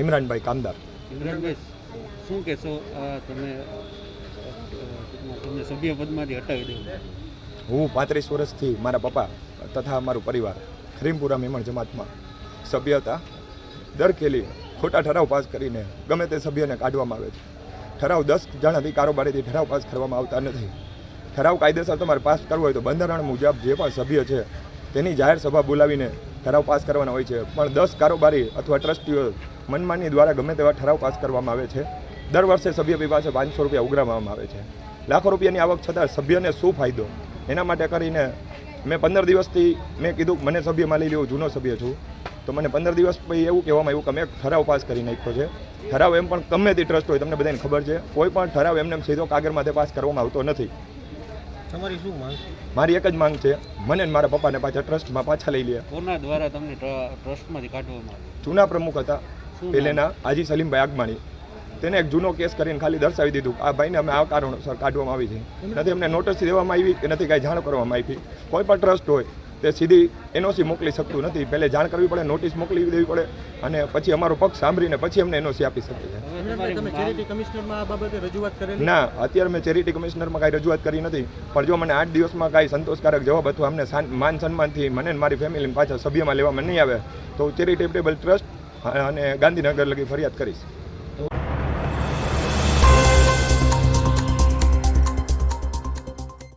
ઇમરાનભાઈ કામદાર. ઇમરાનભાઈ શું કહેશો? આ તમે તમને સભ્ય પદમાંથી હટાવી દેવું હું પાંત્રીસ વર્ષથી મારા પપ્પા તથા મારું પરિવાર ખરીમપુરા મેમણ જમાતમાં સભ્ય હતા. દર ખેલી ખોટા ઠરાવ પાસ કરીને ગમે તે સભ્યને કાઢવામાં આવે છે. ઠરાવ દસ જણાથી કારોબારીથી ઠરાવ પાસ કરવામાં આવતા નથી. ઠરાવ કાયદેસર તમારે પાસ કરવો હોય તો બંધારણ મુજબ જે પણ સભ્ય છે તેની જાહેર સભા બોલાવીને ઠરાવ પાસ કરવાના હોય છે. પણ દસ કારોબારી અથવા ટ્રસ્ટીઓ મનમાની દ્વારા ગમે તેવા ઠરાવ પાસ કરવામાં આવે છે. દર વર્ષે સભ્ય પાસે પાંચસો રૂપિયા ઉઘરાવવામાં આવે છે. લાખો રૂપિયાની આવક છતાં સભ્યને શું ફાયદો? એના માટે કરીને મેં પંદર દિવસથી મેં કીધું, મને સભ્યમાં લઈ લેવું જૂનો સભ્ય છું. તો મને પંદર દિવસ પછી એવું કહેવામાં આવ્યું કે મેં ઠરાવ પાસ કરી નાખ્યો છે. ઠરાવ એમ પણ ગમે તે ટ્રસ્ટ હોય, તમને બધાને ખબર છે. કોઈ પણ ઠરાવ એમને સીધો કાગર માથે પાસ કરવામાં આવતો નથી. તમારી શું માંગ મારી એક જ માંગ છે. મને ને મારા પપ્પાને પાછા ટ્રસ્ટમાં પાછા લઈ લે. કોના દ્વારા તમને ટ્રસ્ટમાંથી કાઢવામાં આવ્યું? જૂના પ્રમુખ હતા. પહેલેના હાજી સલીમભાઈ આગમાણી. તેને એક જૂનો કેસ કરીને ખાલી દર્શાવી દીધું. આ ભાઈને અમે આ કારણોસર કાઢવામાં આવી છે. નથી અમને નોટિસ દેવામાં આવી કે નથી કાંઈ જાણ કરવામાં આવી. કોઈ પણ ટ્રસ્ટ હોય તે સીધી એનઓસી મોકલી શકતું નથી. પહેલે જાણ કરવી પડે નોટિસ મોકલી દેવી પડે અને પછી અમારો પક્ષ સાંભળીને પછી એમને એનઓસી આપી શકે છે. ના અત્યારે મેં ચેરિટી કમિશનરમાં કાંઈ રજૂઆત કરી નથી. પણ જો મને આઠ દિવસમાં કાંઈ સંતોષકારક જવાબ અથવા અમને માન સન્માનથી મને મારી ફેમિલીને પાછા સભ્યમાં લેવામાં નહીં આવે તો હું ચેરિટેબલ ટ્રસ્ટ અને ગાંધીનગર લગી ફરિયાદ કરીશ.